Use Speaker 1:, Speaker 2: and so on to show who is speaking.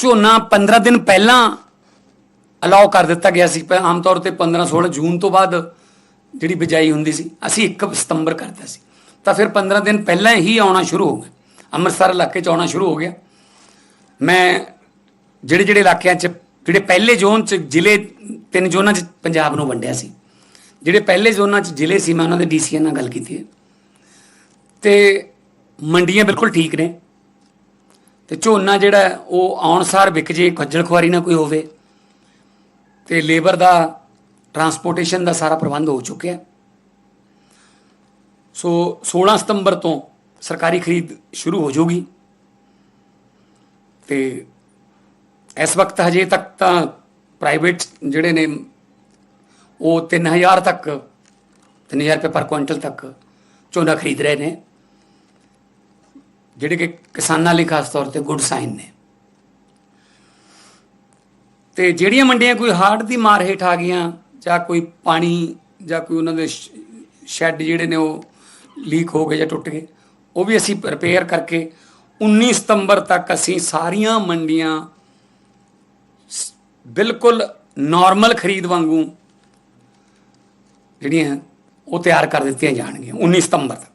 Speaker 1: ਝੋਨਾ 15 ਦਿਨ ਪਹਿਲਾਂ ਅਲਾਉ ਕਰ ਦਿੱਤਾ ਗਿਆ ਸੀ। ਪਰ ਆਮ ਤੌਰ ਤੇ 15 16 ਜੂਨ ਤੋਂ ਬਾਅਦ ਜਿਹੜੀ ਬਿਜਾਈ ਹੁੰਦੀ ਸੀ, ਅਸੀਂ 1 ਸਤੰਬਰ ਕਰਤਾ ਸੀ। ਤਾਂ ਫਿਰ 15 ਦਿਨ ਪਹਿਲਾਂ ਹੀ ਆਉਣਾ ਸ਼ੁਰੂ ਹੋ ਗਿਆ। ਅੰਮ੍ਰਿਤਸਰ ਇਲਾਕੇ 'ਚ ਆਉਣਾ ਸ਼ੁਰੂ ਹੋ ਗਿਆ। ਮੈਂ ਜਿਹੜੇ ਜਿਹੜੇ ਇਲਾਕਿਆਂ 'ਚ, ਜਿਹੜੇ ਪਹਿਲੇ ਜ਼ੋਨ 'ਚ ਜ਼ਿਲ੍ਹੇ, ਤਿੰਨ ਜ਼ੋਨਾਂ 'ਚ ਪੰਜਾਬ ਨੂੰ ਵੰਡਿਆ ਸੀ। ਜਿਹੜੇ ਪਹਿਲੇ ਜ਼ੋਨਾਂ 'ਚ ਜ਼ਿਲ੍ਹੇ ਸੀ, ਮੈਂ ਉਹਨਾਂ ਦੇ ਡੀਸੀਆਂ ਨਾਲ ਗੱਲ ਕੀਤੀ ਹੈ। ਤੇ ਮੰਡੀਆਂ ਬਿਲਕੁਲ ਠੀਕ ਨੇ। ਤੇ ਝੋਨਾ ਜਿਹੜਾ ਹੈ, ਉਹ ਆਉਣਸਾਰ ਵਿਕ ਜੇ ਖੱਜਲ ਖੁਆਰੀ ਨਾ ਕੋਈ ਹੋਵੇ ਤੇ ਲੇਬਰ ਦਾ ਟਰਾਂਸਪੋਰਟੇਸ਼ਨ ਦਾ ਸਾਰਾ ਪ੍ਰਬੰਧ ਹੋ ਚੁੱਕਿਆ ਸੋ 16 ਸਤੰਬਰ ਤੋਂ ਸਰਕਾਰੀ ਖਰੀਦ ਸ਼ੁਰੂ ਹੋ ਜਾਊਗੀ। ਤੇ ਇਸ ਵਕਤ ਹਜੇ ਤੱਕ ਤਾਂ ਪ੍ਰਾਈਵੇਟ ਜਿਹੜੇ ਨੇ ਉਹ 3000 ਤੱਕ 3000 ਰੁਪਏ ਪਰ ਕੁਇੰਟਲ ਤੱਕ ਝੋਨਾ ਖਰੀਦ ਰਹੇ ਨੇ। ਜਿਹੜੇ ਕਿ ਕਿਸਾਨਾਂ ਲਈ ਖਾਸ ਤੌਰ ਤੇ ਗੁੱਡ ਸਾਈਨ ਨੇ। ਤੇ ਜਿਹੜੀਆਂ ਮੰਡੀਆਂ ਕੋਈ ਹਾਰਡ ਦੀ ਮਾਰ ਹੇਠ ਆ ਗਈਆਂ, ਜਾਂ ਕੋਈ ਪਾਣੀ, ਜਾਂ ਕੋਈ ਉਹਨਾਂ ਦੇ ਸ਼ੈੱਡ ਜਿਹੜੇ ਨੇ ਉਹ ਲੀਕ ਹੋ ਗਏ ਜਾਂ ਟੁੱਟ ਗਏ, ਉਹ ਵੀ ਅਸੀਂ ਰਿਪੇਅਰ ਕਰਕੇ 19 ਸਤੰਬਰ ਤੱਕ ਅਸੀਂ ਸਾਰੀਆਂ ਮੰਡੀਆਂ ਬਿਲਕੁਲ ਨਾਰਮਲ ਖਰੀਦ ਵਾਂਗੂ ਜਿਹੜੀਆਂ ਉਹ ਤਿਆਰ ਕਰ ਦਿੱਤੀਆਂ ਜਾਣਗੀਆਂ 19 ਸਤੰਬਰ ਤੱਕ।